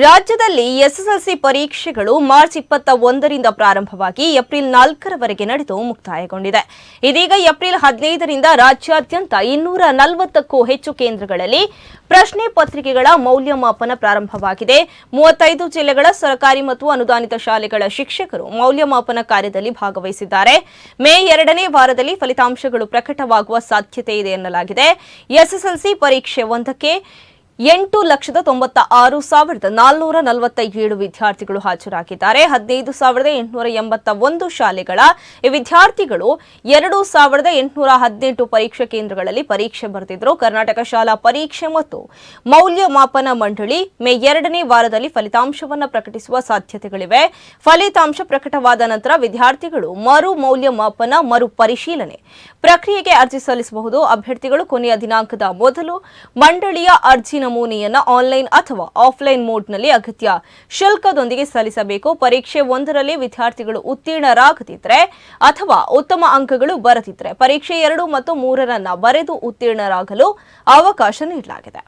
ರಾಜ್ಯದಲ್ಲಿ ಎಸ್ಎಸ್ಎಲ್ಸಿ ಪರೀಕ್ಷೆಗಳು ಮಾರ್ಚ್ ಇಪ್ಪತ್ತ ಒಂದರಿಂದ ಪ್ರಾರಂಭವಾಗಿ ಏಪ್ರಿಲ್ ನಾಲ್ಕರವರೆಗೆ ನಡೆದು ಮುಕ್ತಾಯಗೊಂಡಿದೆ. ಇದೀಗ ಏಪ್ರಿಲ್ ಹದಿನೈದರಿಂದ ರಾಜ್ಯಾದ್ಯಂತ ಇನ್ನೂರ ನಲವತ್ತಕ್ಕೂ ಹೆಚ್ಚು ಕೇಂದ್ರಗಳಲ್ಲಿ ಪ್ರಶ್ನೆ ಪತ್ರಿಕೆಗಳ ಮೌಲ್ಯಮಾಪನ ಪ್ರಾರಂಭವಾಗಿದೆ. ಮೂವತ್ತೈದು ಜಿಲ್ಲೆಗಳ ಸರ್ಕಾರಿ ಮತ್ತು ಅನುದಾನಿತ ಶಾಲೆಗಳ ಶಿಕ್ಷಕರು ಮೌಲ್ಯಮಾಪನ ಕಾರ್ಯದಲ್ಲಿ ಭಾಗವಹಿಸಿದ್ದಾರೆ. ಮೇ ಎರಡನೇ ವಾರದಲ್ಲಿ ಫಲಿತಾಂಶಗಳು ಪ್ರಕಟವಾಗುವ ಸಾಧ್ಯತೆ ಇದೆ ಎನ್ನಲಾಗಿದೆ. ಎಸ್ಎಸ್ಎಲ್ಸಿ ಪರೀಕ್ಷೆ ಒಂದಕ್ಕೆ ಎಂಟು ಲಕ್ಷದ ತೊಂಬತ್ತ ಆರು ಸಾವಿರದ ನಾಲ್ನೂರ ನಲವತ್ತ ಏಳು ವಿದ್ಯಾರ್ಥಿಗಳು ಹಾಜರಾಗಿದ್ದಾರೆ. ಹದಿನೈದು ಸಾವಿರದ ಎಂಟುನೂರ ಎಂಬತ್ತ ಒಂದು ಶಾಲೆಗಳ ಈ ವಿದ್ಯಾರ್ಥಿಗಳು ಎರಡು ಸಾವಿರದ ಎಂಟುನೂರ ಹದಿನೆಂಟು ಪರೀಕ್ಷಾ ಕೇಂದ್ರಗಳಲ್ಲಿ ಪರೀಕ್ಷೆ ಬರೆದಿದ್ದರು. ಕರ್ನಾಟಕ ಶಾಲಾ ಪರೀಕ್ಷೆ ಮತ್ತು ಮೌಲ್ಯಮಾಪನ ಮಂಡಳಿ ಮೇ ಎರಡನೇ ವಾರದಲ್ಲಿ ಫಲಿತಾಂಶವನ್ನು ಪ್ರಕಟಿಸುವ ಸಾಧ್ಯತೆಗಳಿವೆ. ಫಲಿತಾಂಶ ಪ್ರಕಟವಾದ ನಂತರ ವಿದ್ಯಾರ್ಥಿಗಳು ಮರು ಮೌಲ್ಯಮಾಪನ, ಮರು ಪರಿಶೀಲನೆ ಪ್ರಕ್ರಿಯೆಗೆ ಅರ್ಜಿ ಸಲ್ಲಿಸಬಹುದು. ಅಭ್ಯರ್ಥಿಗಳು ಕೊನೆಯ ದಿನಾಂಕದ ಮೊದಲು ಮಂಡಳಿಯ ಅರ್ಜಿ ನಮೂನೆಯನ್ನು ಆನ್ಲೈನ್ ಅಥವಾ ಆಫ್ಲೈನ್ ಮೋಡ್ನಲ್ಲಿ ಅಗತ್ಯ ಶುಲ್ಕದೊಂದಿಗೆ ಸಲ್ಲಿಸಬೇಕು. ಪರೀಕ್ಷೆ ಒಂದರಲ್ಲಿ ವಿದ್ಯಾರ್ಥಿಗಳು ಉತ್ತೀರ್ಣರಾಗದಿದ್ದರೆ ಅಥವಾ ಉತ್ತಮ ಅಂಕಗಳು ಬರದಿದ್ದರೆ ಪರೀಕ್ಷೆ ಎರಡು ಮತ್ತು ಮೂರರನ್ನು ಬರೆದು ಉತ್ತೀರ್ಣರಾಗಲು ಅವಕಾಶ ನೀಡಲಾಗಿದೆ.